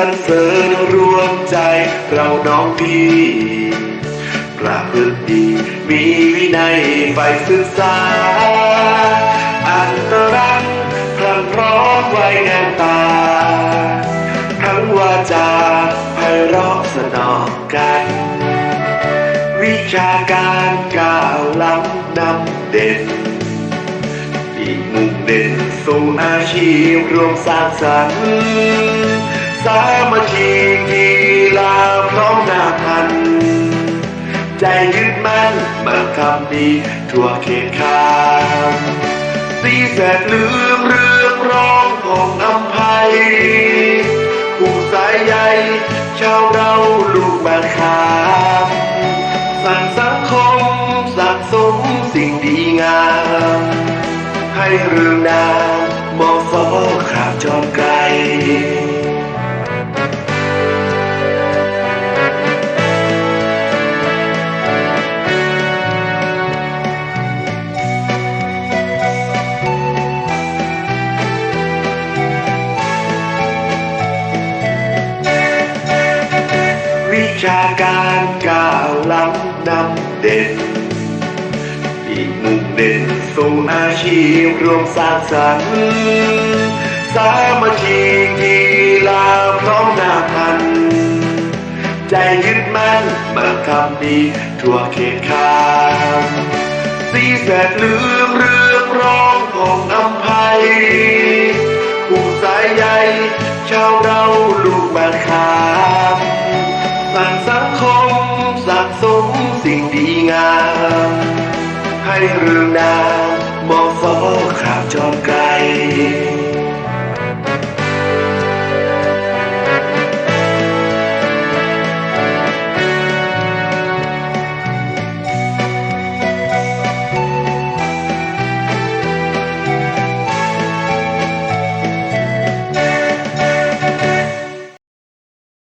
สรรเสริญรวมใจเราน้องพี่ประพฤติดี มีวินัยใฝ่ศึกษา อันตรักพลังพร้อมไว้แนมตา ทั้งวาจาไพเราะสนองกัน วิชาการก้าวล้ำนำเด่น อีกมุ่งเด่นสู่อาชีพรวมสร้างสรรค์ ยึดมั่นมันทำดีทั่วเขตขามสีแสดลืมเรื่องร้องของอำไพผูกสายใยชาวเราลูกบ้านขามสร้างสังคมสะสมสิ่งดีงาม ให้เรื่องนามมองฟ้อขาบจอมไกล ชาการก้าวล้ำนำเด่น อีกมุ่งเด่นสู่อาชีพรวมสร้างสรรค์สามัคคีกีฬาพร้อมหน้าพัน ใจยึดมั่นมันทำดีทั่วเขตขามสีแสดลืมเรื่องร้องของอำไพผูกสายใยชาวเราลูกบ้านขา สมสิ่งดีงาม ให้เรื่องนามมองฟ้อขาบจอมกา